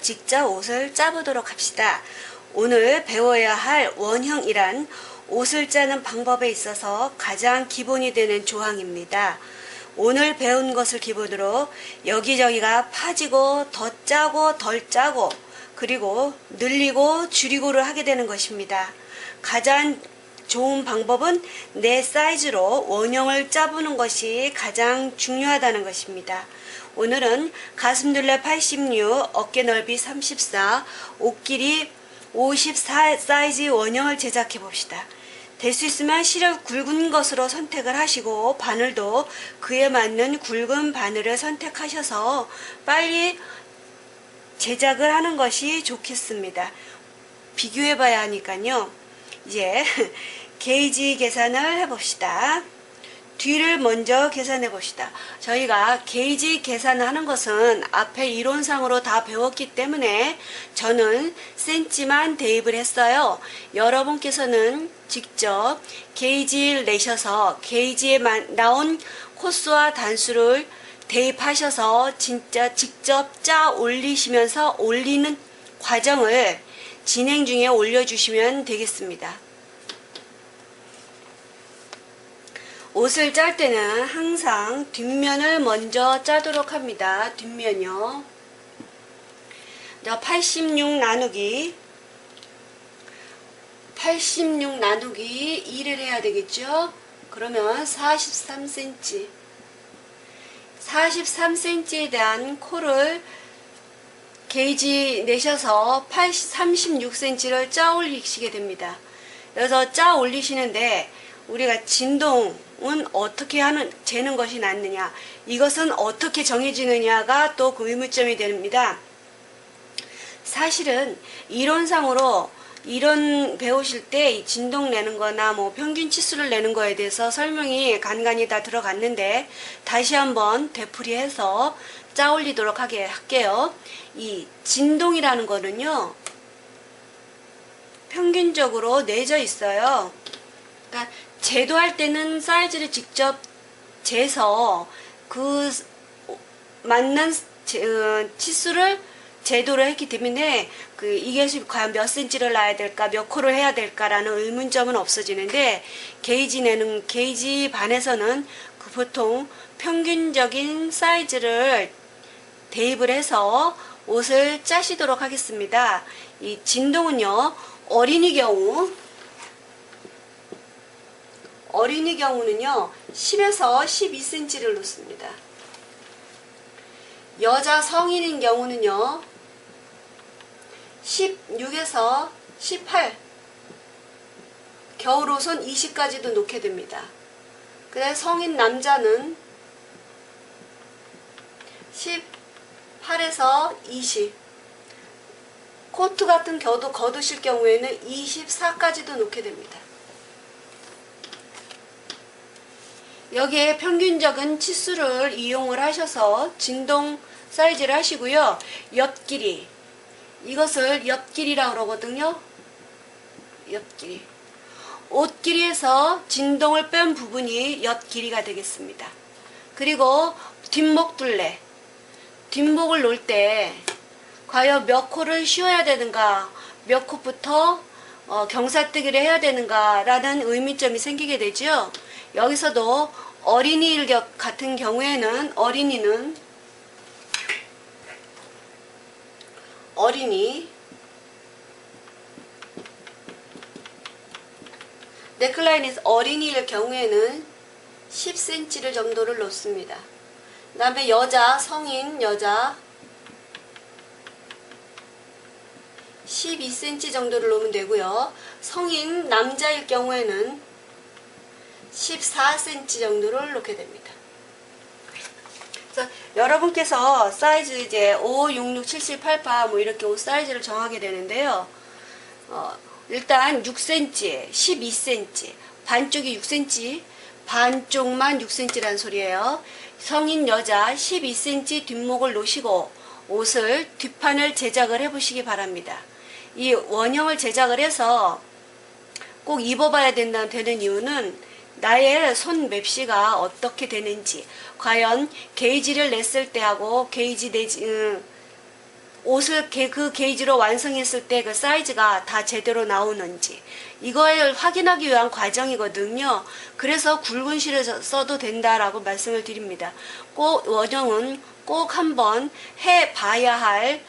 직접 옷을 짜보도록 합시다. 오늘 배워야 할 원형이란 옷을 짜는 방법에 있어서 가장 기본이 되는 조항입니다. 오늘 배운 것을 기본으로 여기저기가 파지고 더 짜고 덜 짜고 그리고 늘리고 줄이고를 하게 되는 것입니다. 가장 좋은 방법은 내 사이즈로 원형을 짜보는 것이 가장 중요하다는 것입니다. 오늘은 가슴 둘레 86, 어깨 넓이 34, 옷 길이 54 사이즈 원형을 제작해 봅시다. 될 수 있으면 실을 굵은 것으로 선택을 하시고 바늘도 그에 맞는 굵은 바늘을 선택하셔서 빨리 제작을 하는 것이 좋겠습니다. 비교해 봐야 하니까요. 이제 게이지 계산을 해봅시다. 뒤를 먼저 계산해 봅시다. 저희가 게이지 계산하는 것은 앞에 이론상으로 다 배웠기 때문에 저는 센치만 대입을 했어요. 여러분께서는 직접 게이지를 내셔서 게이지에 나온 코스와 단수를 대입하셔서 진짜 직접 짜 올리시면서 올리는 과정을 진행 중에 올려주시면 되겠습니다. 옷을 짤 때는 항상 뒷면을 먼저 짜도록 합니다. 뒷면이요. 86 나누기 86 나누기 2를 해야 되겠죠? 그러면 43cm 43cm에 대한 코를 게이지 내셔서 36cm를 짜 올리시게 됩니다. 그래서 짜 올리시는데 우리가 진동 은 어떻게 하는 재는 것이 낫느냐 이것은 어떻게 정해지느냐가 또 그 의문점이 됩니다. 사실은 이론상으로 이런 배우실 때 진동 내는 거나 뭐 평균 치수를 내는 거에 대해서 설명이 간간히 다 들어갔는데 다시 한번 되풀이해서 짜 올리도록 하게 할게요. 이 진동이라는 거는요. 평균적으로 내져 있어요. 그러니까 제도할 때는 사이즈를 직접 재서 그 맞는 어, 치수를 제도를 했기 때문에 그 이게 과연 몇 센치를 놔야 될까 몇 코를 해야 될까라는 의문점은 없어지는데 게이지 내는 게이지 반에서는 그 보통 평균적인 사이즈를 대입을 해서 옷을 짜시도록 하겠습니다. 이 진동은요 어린이 경우 어린이 경우는요 10에서 12cm를 놓습니다. 여자 성인인 경우는요 16에서 18 겨울 옷은 20까지도 놓게 됩니다. 그래 성인 남자는 18에서 20 코트 같은 겨도 거두실 경우에는 24까지도 놓게 됩니다. 여기에 평균적인 치수를 이용을 하셔서 진동 사이즈를 하시고요. 옆길이 이것을 옆길이라고 그러거든요. 옆길이. 옷길이에서 진동을 뺀 부분이 옆길이가 되겠습니다. 그리고 뒷목 둘레. 뒷목을 놓을 때 과연 몇 코를 쉬어야 되는가, 몇 코부터 어, 경사뜨기를 해야 되는가 라는 의미점이 생기게 되죠. 여기서도 어린이 일격 같은 경우에는 어린이는 어린이 네클라인에서 어린이일 경우에는 10cm를 정도를 놓습니다. 그 다음에 여자, 성인 여자 12cm 정도를 놓으면 되고요. 성인 남자일 경우에는 14cm 정도를 놓게 됩니다. 그래서 여러분께서 사이즈 이제 5, 6, 6, 7, 7, 8, 8 뭐 이렇게 옷 사이즈를 정하게 되는데요. 어, 일단 6cm, 12cm, 반쪽이 6cm, 반쪽만 6cm라는 소리예요. 성인 여자 12cm 뒷목을 놓으시고 옷을 뒷판을 제작을 해 보시기 바랍니다. 이 원형을 제작을 해서 꼭 입어봐야 된다 되는 이유는 나의 손 맵시가 어떻게 되는지 과연 게이지를 냈을 때하고 게이지 내지 음, 옷을 게- 그 게이지로 완성했을 때 그 사이즈가 다 제대로 나오는지 이걸 확인하기 위한 과정이거든요. 그래서 굵은 실을 써- 써도 된다라고 말씀을 드립니다. 꼭 원형은 꼭 한번 해 봐야 할